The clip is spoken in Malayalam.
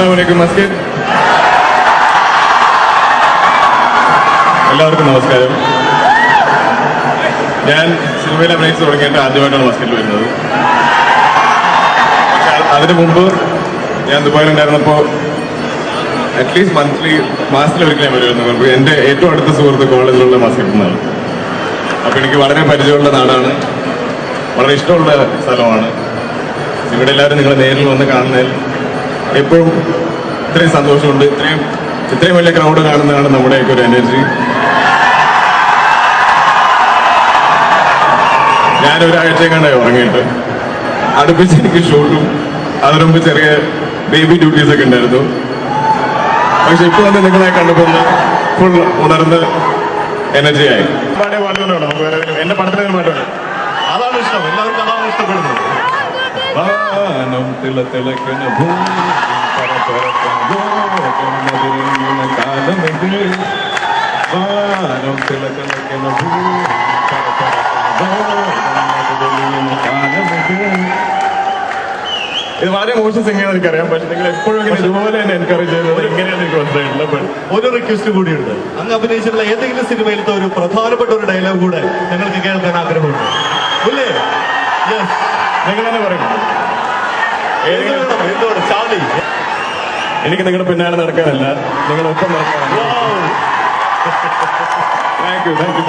അസ്സാമലൈക്കും മസ്ജിദ്. എല്ലാവർക്കും നമസ്കാരം. ഞാൻ സിനിമയിൽ അഭിനയിച്ച് തുടങ്ങിയിട്ട് ആദ്യമായിട്ടാണ് മസ്ജിദിൽ വരുന്നത്. അതിനു മുമ്പ് ഞാൻ ദുബായിലുണ്ടായിരുന്നപ്പോൾ അറ്റ്ലീസ്റ്റ് മന്ത്ലി മാസത്തിൽ ഒരിക്കലും വരുമായിരുന്നു. എന്റെ ഏറ്റവും അടുത്ത സുഹൃത്ത് കോളേജിലുള്ള മസ്ജിദിൽ നിന്നാണ്. അപ്പോൾ എനിക്ക് വളരെ പരിചയമുള്ള നാടാണ്. വളരെ ഇഷ്ടമുള്ള സ്ഥലമാണ്. ഇവിടെ എല്ലാവരും നിങ്ങളെ നേരിൽ വന്ന് കാണുന്നതിൽ എപ്പോഴും ഇത്രയും സന്തോഷമുണ്ട്. ഇത്രയും ഇത്രയും വലിയ ക്രൗഡ് കാണുന്നതാണ് നമ്മുടെയൊക്കെ ഒരു എനർജി ഞാൻ ഒരാഴ്ച കണ്ടായി ഉറങ്ങിയിട്ട്. അടുപ്പിച്ച് എനിക്ക് ഷൂട്ടും അതിനുമ്പ് ചെറിയ ബേബി ഡ്യൂട്ടീസ് ഒക്കെ ഉണ്ടായിരുന്നു. പക്ഷെ ഇപ്പൊ വന്ന് നിങ്ങളെ കണ്ടപ്പോൾ ഫുൾ ഉണർന്ന് എനർജി ആയി. എന്റെ പാട്ടുണ്ട് അതാണ് ഇഷ്ടം. എല്ലാവർക്കും അതാണ് ഇഷ്ടപ്പെടുന്നത്. വാനം തിളത്തിളക്കുന്ന ഭൂമി പരപരക്കുന്ന ലോകമതിരിയുന്ന കാലമിത്. വാനം തിളത്തിളക്കുന്ന ഭൂമി പരപരക്കുന്ന ലോകമതിരിയുന്ന കാലമിത്. ഇത് വളരെ മോശം സംഗീതം എനിക്കറിയാം. പക്ഷെ നിങ്ങൾ എപ്പോഴും ഇതുപോലെ തന്നെ എൻകറേജ് ചെയ്തത്. എങ്ങനെയാണ് എനിക്ക് മനസ്സിലായിട്ടില്ല ഒരു റിക്വസ്റ്റ് കൂടിയുണ്ട്. അങ്ങ് അഭിനയിച്ചിട്ടുള്ള ഏതെങ്കിലും സിനിമയിലത്തെ ഒരു പ്രധാനപ്പെട്ട ഒരു ഡയലോഗ് കൂടെ ഞങ്ങൾക്ക് കേൾക്കാൻ ആഗ്രഹമുണ്ട്. ഇല്ലേ? യെസ് നിങ്ങൾ തന്നെ പറയും. എനിക്ക് നിങ്ങളുടെ പിന്നാലെ നടക്കാനല്ല. നിങ്ങളൊപ്പം നടക്കാനല്ല. Thank you thank you